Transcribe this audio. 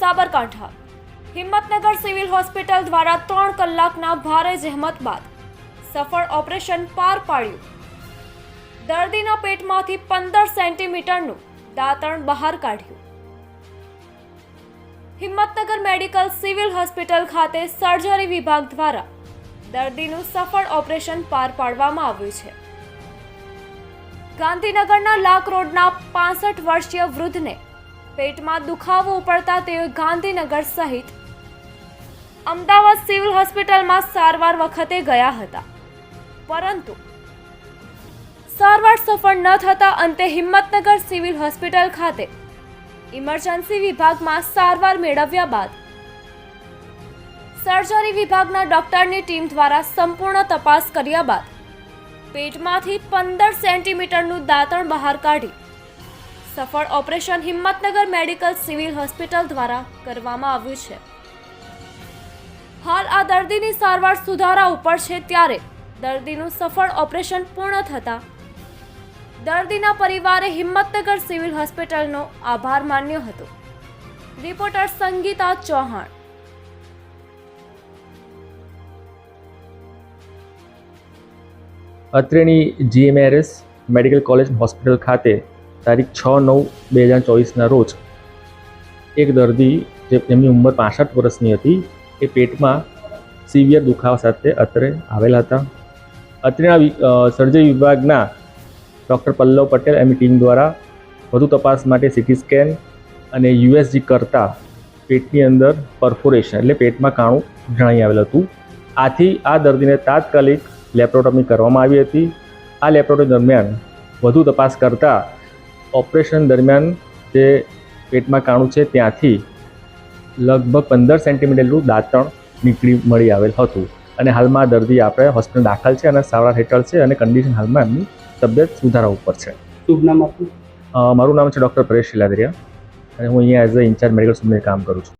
Sabarkantha. Himmatnagar civil hospital દ્વારા ત્રણ કલાકના ભારે જહેમત બાદ સફળ ઓપરેશન પાર પાડ્યું. દર્દીના પેટમાંથી પંદર સેન્ટીમીટરનું દાંતણ બહાર કાઢ્યું. હિંમતનગર મેડિકલ સિવિલ હોસ્પિટલ ખાતે સર્જરી વિભાગ દ્વારા દર્દીનું સફળ ઓપરેશન પાર પાડવામાં આવ્યું છે. ગાંધીનગરના લાક રોડના પાસઠ વર્ષીય વૃદ્ધને પેટમાં દુખાવો ઉપડતા તેઓ ગાંધીનગર સહિત અમદાવાદ સિવિલ હોસ્પિટલમાં સારવાર વખતે ગયા હતા. પરંતુ સારવાર સફળ ન થતા અંતે હિંમતનગર સિવિલ હોસ્પિટલ ખાતે ઇમરજન્સી વિભાગમાં સારવાર મેળવ્યા બાદ સર્જરી વિભાગના ડોક્ટરની ટીમ દ્વારા સંપૂર્ણ તપાસ કર્યા બાદ પેટમાંથી પંદર સેન્ટીમીટરનું દાંતણ બહાર કાઢી સફળ operation Himmatnagar medical civil hospital દ્વારા કરવામાં આવ્યું છે. હાલ આ દર્દીની સારવાર સુધારા ઉપર છે ત્યારે દર્દીનું સફળ ઓપરેશન પૂર્ણ થતાં દર્દીના પરિવારે હિંમતનગર સિવિલ હોસ્પિટલનો આભાર માન્યો હતો. રિપોર્ટર સંગીતા ચૌહાણ. અત્રેની જીએમએરએસ મેડિકલ કોલેજ હોસ્પિટલ ખાતે તારીખ છ નવ બે હજાર ચોવીસના રોજ એક દર્દી જે એમની ઉંમર પાસઠ વર્ષની હતી, એ પેટમાં સિવિયર દુખાવા સાથે અત્રે આવેલા હતા. અત્રેના સર્જરી વિભાગના ડૉક્ટર પલ્લવ પટેલ એમની ટીમ દ્વારા વધુ તપાસ માટે સિટી સ્કેન અને યુએસજી કરતાં પેટની અંદર પરફોરેશન એટલે પેટમાં કાણું જણાઈ આવેલું હતું. આથી આ દર્દીને તાત્કાલિક લેપ્રોટોમી કરવામાં આવી હતી. આ લેપ્રોટોમી દરમિયાન વધુ તપાસ કરતાં ઓપરેશન દરમિયાન જે પેટમાં કાણું છે ત્યાંથી લગભગ પંદર સેન્ટીમીટરનું દાંતણ નીકળી મળી આવેલ હતું. અને હાલમાં દર્દી આપણે હોસ્પિટલ દાખલ છે અને સારવાર હેઠળ છે અને કન્ડિશન હાલમાં એમની તબિયત સુધારા ઉપર છે. શુભ નામ આપનું? મારું નામ છે ડૉક્ટર પરેશ શિલાદરિયા અને હું અહીંયા as a in charge medical student કામ કરું છું.